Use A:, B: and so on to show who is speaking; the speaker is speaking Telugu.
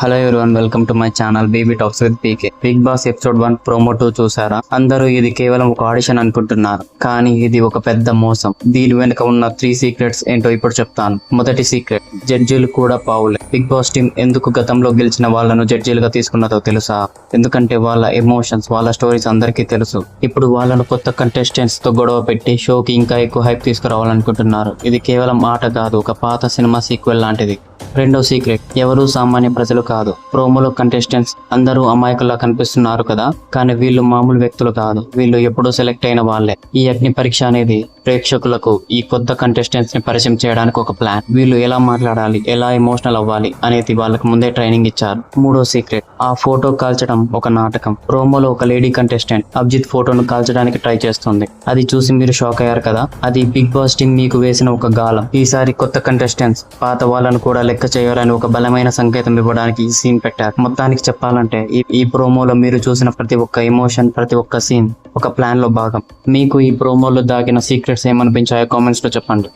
A: Hello everyone welcome to my channel baby talks with PK Bigg Boss episode one promo two చూసారా? అందరూ ఇది కేవలం ఒక ఆడిషన్ అనుకుంటున్నారు. కానీ ఇది ఒక పెద్ద మోసం. దీని వెనుక ఉన్న త్రీ సీక్రెట్స్ ఏంటో ఇప్పుడు చెప్తాను. మొదటి సీక్రెట్ జడ్జీలు కూడా పావులే. బిగ్ బాస్ టీం ఎందుకు గతంలో గెలిచిన వాళ్ళను జడ్జీలుగా తీసుకున్నదో తెలుసా? ఎందుకంటే వాళ్ళ ఎమోషన్స్ వాళ్ళ స్టోరీస్ అందరికీ తెలుసు. ఇప్పుడు వాళ్ళను కొత్త కంటెస్టెంట్స్తో గొడవ పెట్టి షోకి ఇంకా ఎక్కువ హైప్ తీసుకురావాలనుకుంటున్నారు. ఇది కేవలం ఆట కాదు ఒక పాత సినిమా సీక్వెల్ లాంటిది. రెండో సీక్రెట్. ఎవరు సామాన్య ప్రజలు కాదు. ప్రోమోలో కంటెస్టెంట్స్ అందరూ అమాయకుల్లా కనిపిస్తున్నారు కదా? కానీ వీళ్ళు మామూలు వ్యక్తులు కాదు. వీళ్ళు ఎప్పుడూ సెలెక్ట్ అయిన వాళ్ళే. ఈ అగ్ని పరీక్ష అనేది ప్రేక్షకులకు ఈ కొత్త కంటెస్టెంట్స్ని పరిచయం చేయడానికి ఒక ప్లాన్ వీళ్ళు ఎలా మాట్లాడాలి? ఎలా ఎమోషనల్ అవ్వాలి? అనేది వాళ్ళకి ముందే ట్రైనింగ్ ఇచ్చారు. మూడో సీక్రెట్. ఆ ఫోటో కాల్చడం ఒక నాటకం. ప్రోమోలో ఒక లేడీ కంటెస్టెంట్ అభిజిత్ ఫోటోను కాల్చడానికి ట్రై చేస్తుంది. అది చూసి మీరు షాక్ అయ్యారు కదా? అది బిగ్ బాస్ టీం మీకు వేసిన ఒక గాలం. ఈసారి కొత్త కంటెస్టెంట్స్ పాత వాళ్ళను కూడా లెక్క చేయాలని ఒక బలమైన సంకేతం ఇవ్వడానికి ఈ సీన్ పెట్టారు. మొత్తానికి చెప్పాలంటే ఈ ఈ ప్రోమోలో మీరు చూసిన ప్రతి ఒక్క ఎమోషన్ ప్రతి ఒక్క సీన్ ఒక ప్లాన్లో భాగం. మీకు ఈ ప్రోమోలో దాగిన సీక్రెట్స్ ఏమనిపించాయో కామెంట్స్లో చెప్పండి.